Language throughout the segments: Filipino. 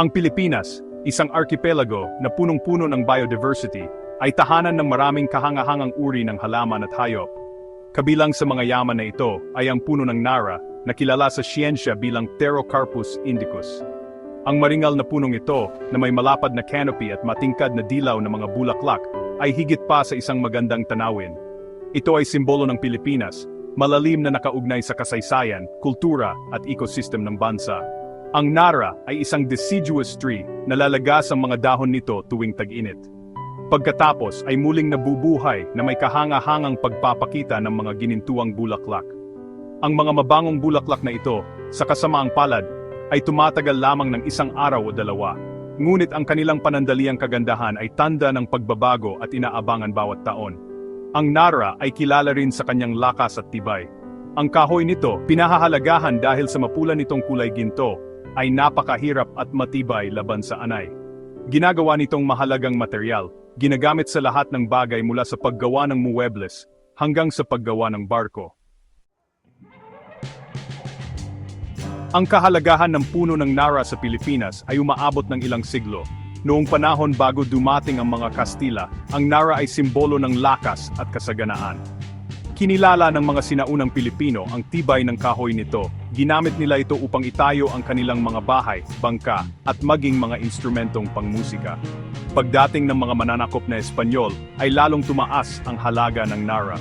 Ang Pilipinas, isang archipelago na punong-puno ng biodiversity, ay tahanan ng maraming kahangahangang uri ng halaman at hayop. Kabilang sa mga yaman na ito ay ang puno ng Nara na kilala sa siyensya bilang Pterocarpus indicus. Ang maringal na punong ito na may malapad na canopy at matingkad na dilaw na mga bulaklak ay higit pa sa isang magandang tanawin. Ito ay simbolo ng Pilipinas, malalim na nakaugnay sa kasaysayan, kultura at ecosystem ng bansa. Ang Nara ay isang deciduous tree na lalagas ang mga dahon nito tuwing tag-init. Pagkatapos ay muling nabubuhay na may kahanga-hangang pagpapakita ng mga ginintuang bulaklak. Ang mga mabangong bulaklak na ito, sa kasamaang palad, ay tumatagal lamang ng isang araw o dalawa. Ngunit ang kanilang panandaliang kagandahan ay tanda ng pagbabago at inaabangan bawat taon. Ang Nara ay kilala rin sa kanyang lakas at tibay. Ang kahoy nito, pinahahalagahan dahil sa mapula nitong kulay ginto, ay napakahirap at matibay laban sa anay. Ginagawa nitong mahalagang material, ginagamit sa lahat ng bagay mula sa paggawa ng muebles hanggang sa paggawa ng barko. Ang kahalagahan ng puno ng Nara sa Pilipinas ay umaabot ng ilang siglo. Noong panahon bago dumating ang mga Kastila, ang Nara ay simbolo ng lakas at kasaganaan. Kinilala ng mga sinaunang Pilipino ang tibay ng kahoy nito. Ginamit nila ito upang itayo ang kanilang mga bahay, bangka, at maging mga instrumentong pangmusika. Pagdating ng mga mananakop na Espanyol, ay lalong tumaas ang halaga ng Nara.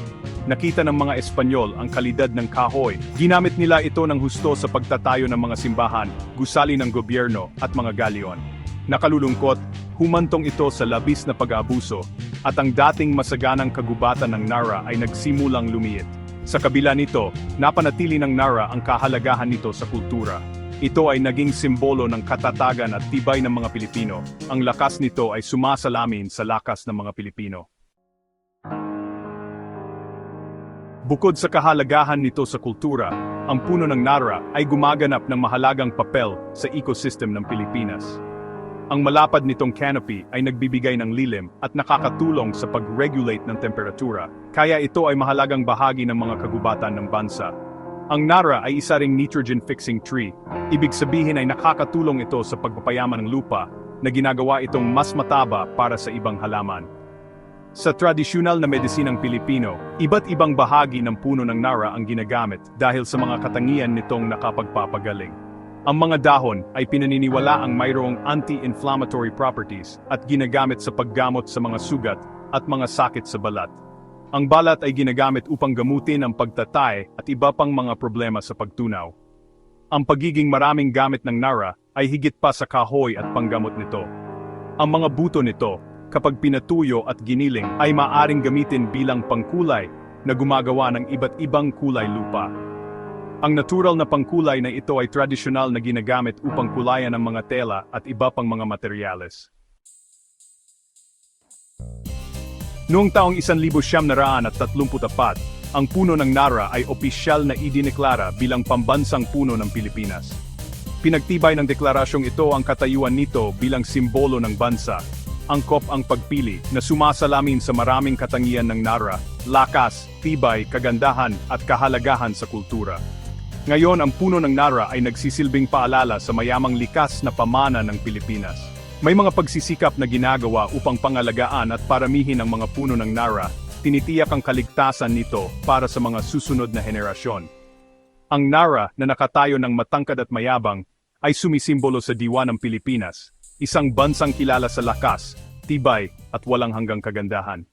Nakita ng mga Espanyol ang kalidad ng kahoy. Ginamit nila ito ng husto sa pagtatayo ng mga simbahan, gusali ng gobyerno, at mga galyon. Nakalulungkot, humantong ito sa labis na pag-aabuso, at ang dating masaganang kagubatan ng Nara ay nagsimulang lumiit. Sa kabila nito, napanatili ng Nara ang kahalagahan nito sa kultura. Ito ay naging simbolo ng katatagan at tibay ng mga Pilipino. Ang lakas nito ay sumasalamin sa lakas ng mga Pilipino. Bukod sa kahalagahan nito sa kultura, ang puno ng Nara ay gumaganap ng mahalagang papel sa ecosystem ng Pilipinas. Ang malapad nitong canopy ay nagbibigay ng lilim at nakakatulong sa pag-regulate ng temperatura, kaya ito ay mahalagang bahagi ng mga kagubatan ng bansa. Ang Nara ay isa ring nitrogen-fixing tree, ibig sabihin ay nakakatulong ito sa pagpapayaman ng lupa na ginagawa itong mas mataba para sa ibang halaman. Sa tradisyonal na medisinang Pilipino, iba't ibang bahagi ng puno ng Nara ang ginagamit dahil sa mga katangian nitong nakapagpapagaling. Ang mga dahon ay pinaniniwala ang mayroong anti-inflammatory properties at ginagamit sa paggamot sa mga sugat at mga sakit sa balat. Ang balat ay ginagamit upang gamutin ang pagtatay at iba pang mga problema sa pagtunaw. Ang pagiging maraming gamit ng Nara ay higit pa sa kahoy at panggamot nito. Ang mga buto nito, kapag pinatuyo at giniling, ay maaring gamitin bilang pangkulay na gumagawa ng iba't ibang kulay lupa. Ang natural na pangkulay na ito ay tradisyonal na ginagamit upang kulayan ang mga tela at iba pang mga materyales. Noong taong 1934, ang puno ng Nara ay opisyal na idineklara bilang pambansang puno ng Pilipinas. Pinagtibay ng deklarasyong ito ang katayuan nito bilang simbolo ng bansa. Angkop ang pagpili na sumasalamin sa maraming katangian ng Nara, lakas, tibay, kagandahan at kahalagahan sa kultura. Ngayon ang puno ng Nara ay nagsisilbing paalala sa mayamang likas na pamana ng Pilipinas. May mga pagsisikap na ginagawa upang pangalagaan at paramihin ang mga puno ng Nara, tinitiyak ang kaligtasan nito para sa mga susunod na henerasyon. Ang Nara na nakatayo ng matangkad at mayabang ay sumisimbolo sa diwa ng Pilipinas, isang bansang kilala sa lakas, tibay at walang hanggang kagandahan.